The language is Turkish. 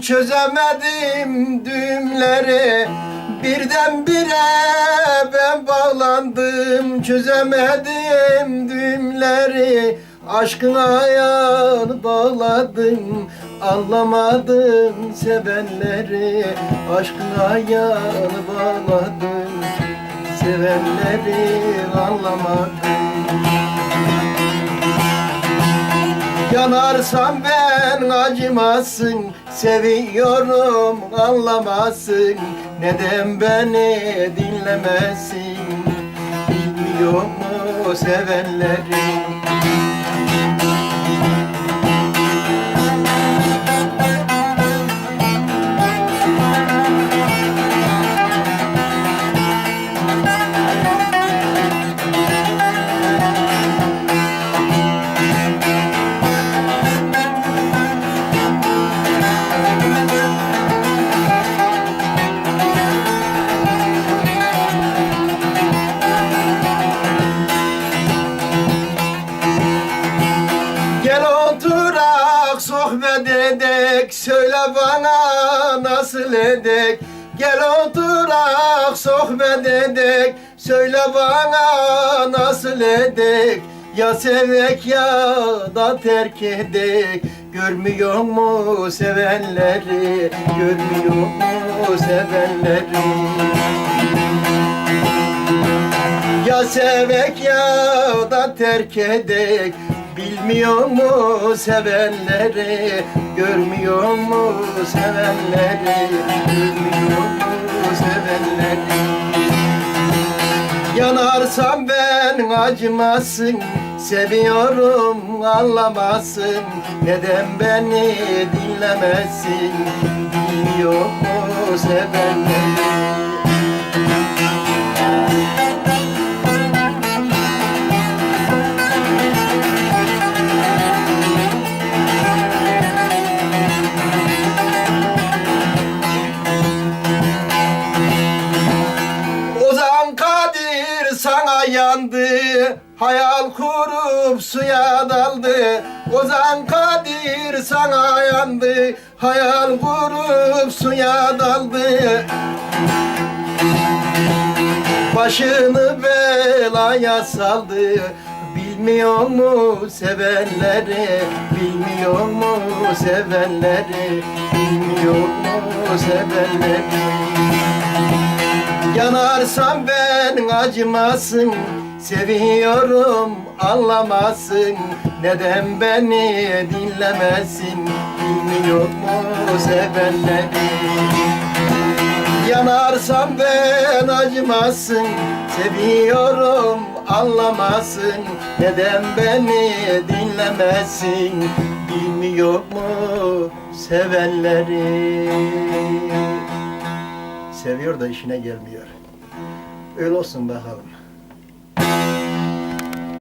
Çözemedim düğümleri. Birdenbire ben bağlandım Çözemedim düğümleri. Aşkın ayağını bağladım Anlamadım sevenleri. Aşkın ayağını bağladım Sevenleri anlamadım Yanarsam ben acımazsın Seviyorum anlamazsın Neden beni dinlemezsin Bilmiyor mu sevenleri Söyle bana nasıl edek Gel oturak sohbet edek Söyle bana nasıl edek Ya sevek ya da terk edek Görmüyor mu sevenleri? Görmüyor mu sevenleri? Ya sevek ya da terk edek Bilmiyor mu sevenleri? Görmüyor mu sevenleri? Görmüyor mu sevenleri? Yanarsam ben acımazsın Seviyorum anlamazsın Neden beni dinlemezsin Bilmiyor mu sevenleri yandı Hayal kurup suya daldı. Ozan Kadir sana yandı Hayal kurup suya daldı. Başını belaya saldı Bilmiyor mu sevenleri? Bilmiyor mu sevenleri? Bilmiyor mu sevenleri? Yanarsam ben acımasın Seviyorum anlamasın. Neden beni dinlemezsin Bilmiyor mu sevenleri Yanarsam ben acımasın. Seviyorum anlamasın. Neden beni dinlemezsin Bilmiyor mu sevenleri? Seviyor da işine gelmiyor. Öyle olsun bakalım